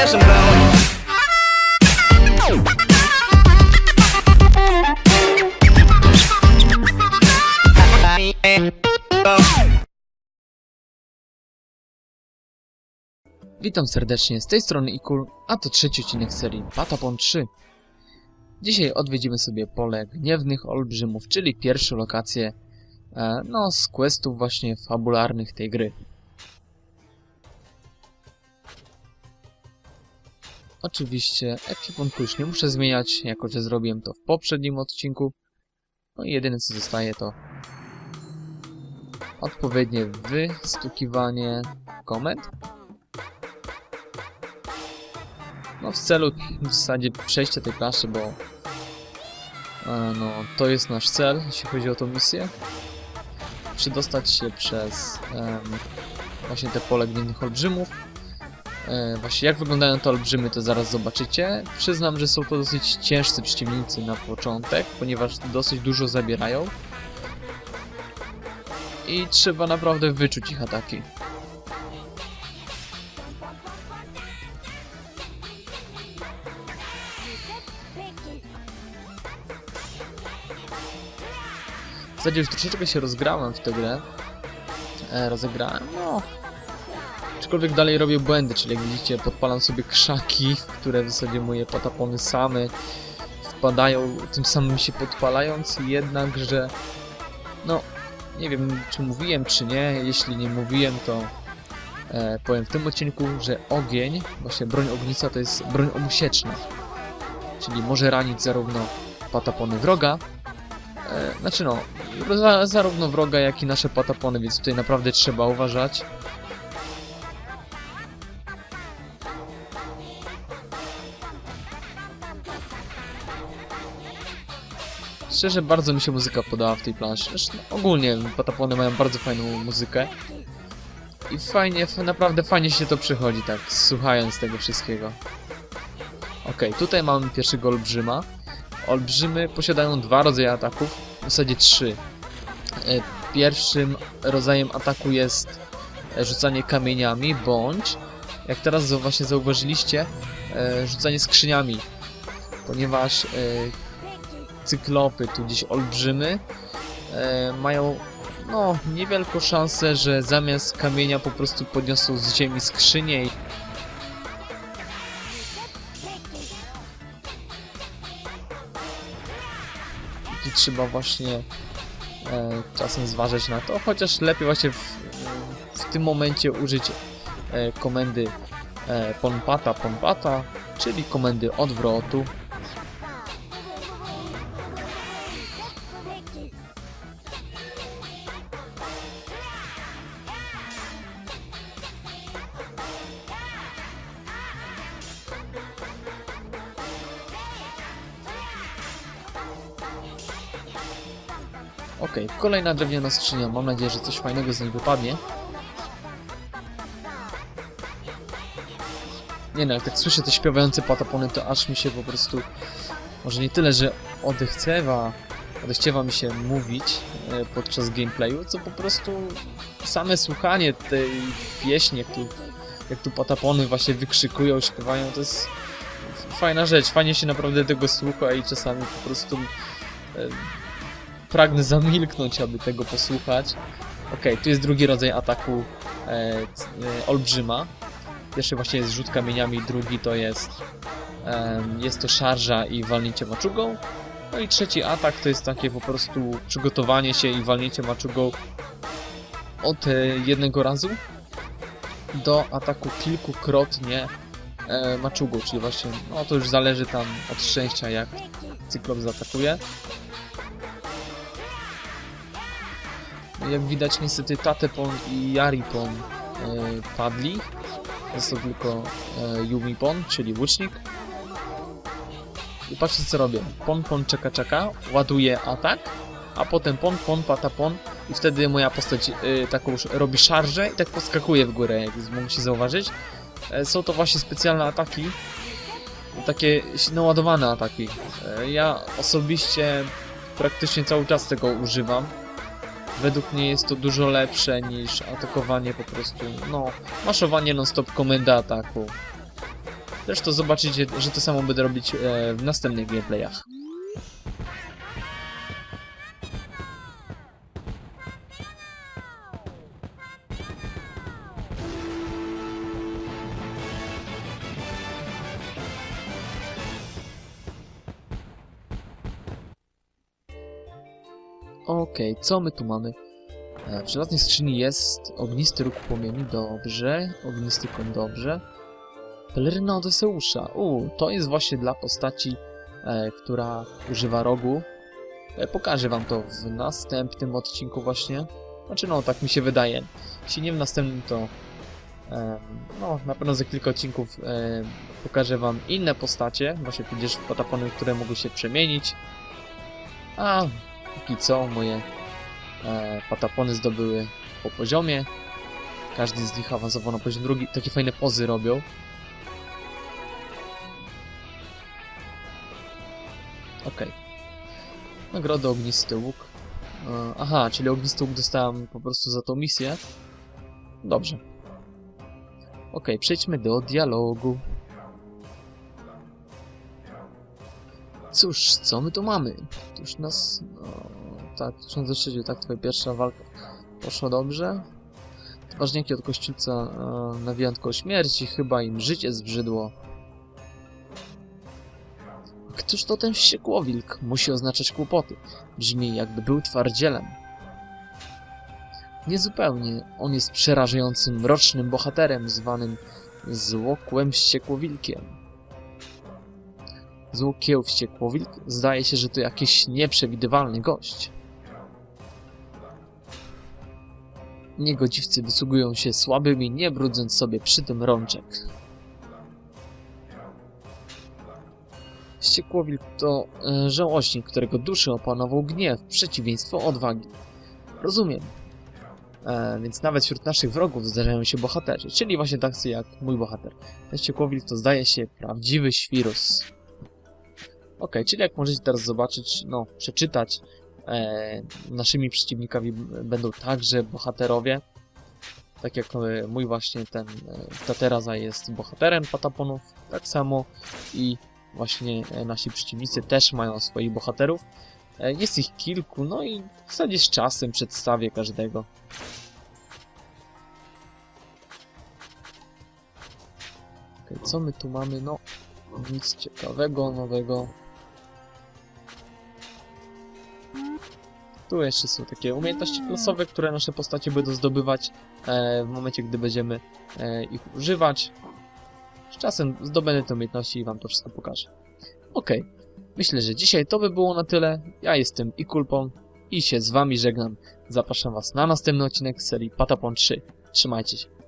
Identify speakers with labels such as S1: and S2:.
S1: cash I'm. Witam serdecznie, z tej strony Ikul, a to trzeci odcinek serii Patapon 3. Dzisiaj odwiedzimy sobie pole Gniewnych Olbrzymów, czyli pierwszą lokację e, no, z questów właśnie fabularnych tej gry. Oczywiście ekwipunku już nie muszę zmieniać, jako że zrobiłem to w poprzednim odcinku. No i jedyne co zostaje to odpowiednie wystukiwanie komend No w celu w zasadzie przejścia tej planszy, bo e, no to jest nasz cel, jeśli chodzi o tą misję. Przydostać się przez em, właśnie te pole gniewnych olbrzymów. E, właśnie jak wyglądają te olbrzymy, to zaraz zobaczycie. Przyznam, że są to dosyć ciężcy przeciwnicy na początek, ponieważ dosyć dużo zabierają. I trzeba naprawdę wyczuć ich ataki. W zasadzie już troszeczkę się rozgrałem w tę grę. E, rozegrałem, no. Aczkolwiek dalej robię błędy, czyli jak widzicie podpalam sobie krzaki, które w zasadzie moje patapony same wpadają, tym samym się podpalając, jednakże no, nie wiem czy mówiłem czy nie, jeśli nie mówiłem to e, powiem w tym odcinku, że ogień, właśnie broń ognica to jest broń obusieczna, czyli może ranić zarówno patapony wroga, E, znaczy no, za, zarówno wroga, jak i nasze patapony, więc tutaj naprawdę trzeba uważać. Szczerze, bardzo mi się muzyka podobała w tej planszy. Zresztą ogólnie patapony mają bardzo fajną muzykę. I fajnie, naprawdę fajnie się to przychodzi, tak, słuchając tego wszystkiego. Okej, tutaj mamy pierwszego olbrzyma. Olbrzymy posiadają dwa rodzaje ataków, w zasadzie trzy. E, Pierwszym rodzajem ataku jest e, rzucanie kamieniami, bądź, jak teraz właśnie zauważyliście, e, rzucanie skrzyniami, ponieważ cyklopy, tu gdzieś olbrzymy, e, mają no, niewielką szansę, że zamiast kamienia po prostu podniosą z ziemi skrzynię i tu trzeba właśnie e, czasem zważać na to, chociaż lepiej właśnie w, w tym momencie użyć e, komendy e, ponpata ponpata, czyli komendy odwrotu. Okej, kolejna drewniana skrzynia. Mam nadzieję, że coś fajnego z niej wypadnie. Nie no, jak tak słyszę te śpiewające patapony, to aż mi się po prostu... Może nie tyle, że odechcewa, odechciewa mi się mówić e, podczas gameplayu, co po prostu same słuchanie tej pieśni, jak tu, jak tu patapony właśnie wykrzykują, śpiewają, to jest fajna rzecz. Fajnie się naprawdę tego słucha i czasami po prostu... E, pragnę zamilknąć, aby tego posłuchać. Okej, tu jest drugi rodzaj ataku e, e, olbrzyma. Pierwszy właśnie jest rzut kamieniami, drugi to jest em, jest to szarża i walnięcie maczugą. No i trzeci atak to jest takie po prostu przygotowanie się i walnięcie maczugą od e, jednego razu do ataku kilkukrotnie e, maczugą, czyli właśnie, no to już zależy tam od szczęścia jak cyklop zaatakuje. Jak widać niestety Tatepon i Yaripon e, padli. Został tylko e, Yumipon, czyli łucznik. I patrzcie co robię. Pon pon czeka czeka, ładuje atak, a potem pon pon patapon i wtedy moja postać e, taką sz- robi szarżę i tak podskakuje w górę, jak mogliście zauważyć. E, są to właśnie specjalne ataki, takie naładowane ataki. E, ja osobiście praktycznie cały czas tego używam. Według mnie jest to dużo lepsze niż atakowanie po prostu, no, maszowanie non-stop komenda ataku. Zresztą zobaczycie, że to samo będę robić e, w następnych gameplayach. Okej, co my tu mamy? E, W żelaznej skrzyni jest ognisty róg płomieni, dobrze. Ognisty koń, dobrze. Peleryna Odyseusza. U, to jest właśnie dla postaci, e, która używa rogu. E, pokażę wam to w następnym odcinku właśnie. Znaczy no, tak mi się wydaje. Jeśli nie w następnym, to e, no, na pewno za kilka odcinków e, pokażę wam inne postacie, właśnie tudzież patapony, które mogą się przemienić. A póki co moje e, patapony zdobyły po poziomie. Każdy z nich awansował na poziom drugi. Takie fajne pozy robią. Okej. Nagroda ognisty łuk. E, aha, czyli ognisty łuk dostałem po prostu za tą misję. Dobrze. Okej, przejdźmy do dialogu. Cóż, co my tu mamy? Tuż nas... No, tak, 2003, tak, twoja pierwsza walka poszła dobrze. Ważniaki od kościelca e, na wyjątku śmierci, chyba im życie zbrzydło. Któż to ten wściekłowilk? Musi oznaczać kłopoty. Brzmi jakby był twardzielem. Niezupełnie. On jest przerażającym, mrocznym bohaterem zwanym Złokłem Wściekłowilkiem. Złokieł Wściekłowilk zdaje się, że to jakiś nieprzewidywalny gość. Niegodziwcy wysługują się słabymi, nie brudząc sobie przy tym rączek. Wściekłowilk to e, żałośnik, którego duszy opanował gniew, przeciwieństwo odwagi. Rozumiem. E, więc nawet wśród naszych wrogów zdarzają się bohaterzy, czyli właśnie tacy jak mój bohater. Ten Wściekłowilk to zdaje się prawdziwy świrus. Ok, czyli jak możecie teraz zobaczyć, no, przeczytać, e, naszymi przeciwnikami będą także bohaterowie. Tak jak e, mój właśnie ten e, Tateraza jest bohaterem Pataponów, tak samo i właśnie e, nasi przeciwnicy też mają swoich bohaterów. E, Jest ich kilku, no i w zasadzie z czasem przedstawię każdego. Okej, co my tu mamy? No, nic ciekawego, nowego. Tu jeszcze są takie umiejętności klasowe, które nasze postacie będą zdobywać e, w momencie, gdy będziemy e, ich używać. Z czasem zdobędę te umiejętności i wam to wszystko pokażę. Okej, myślę, że dzisiaj to by było na tyle. Ja jestem Ikulpon i się z wami żegnam. Zapraszam was na następny odcinek serii Patapon 3. Trzymajcie się.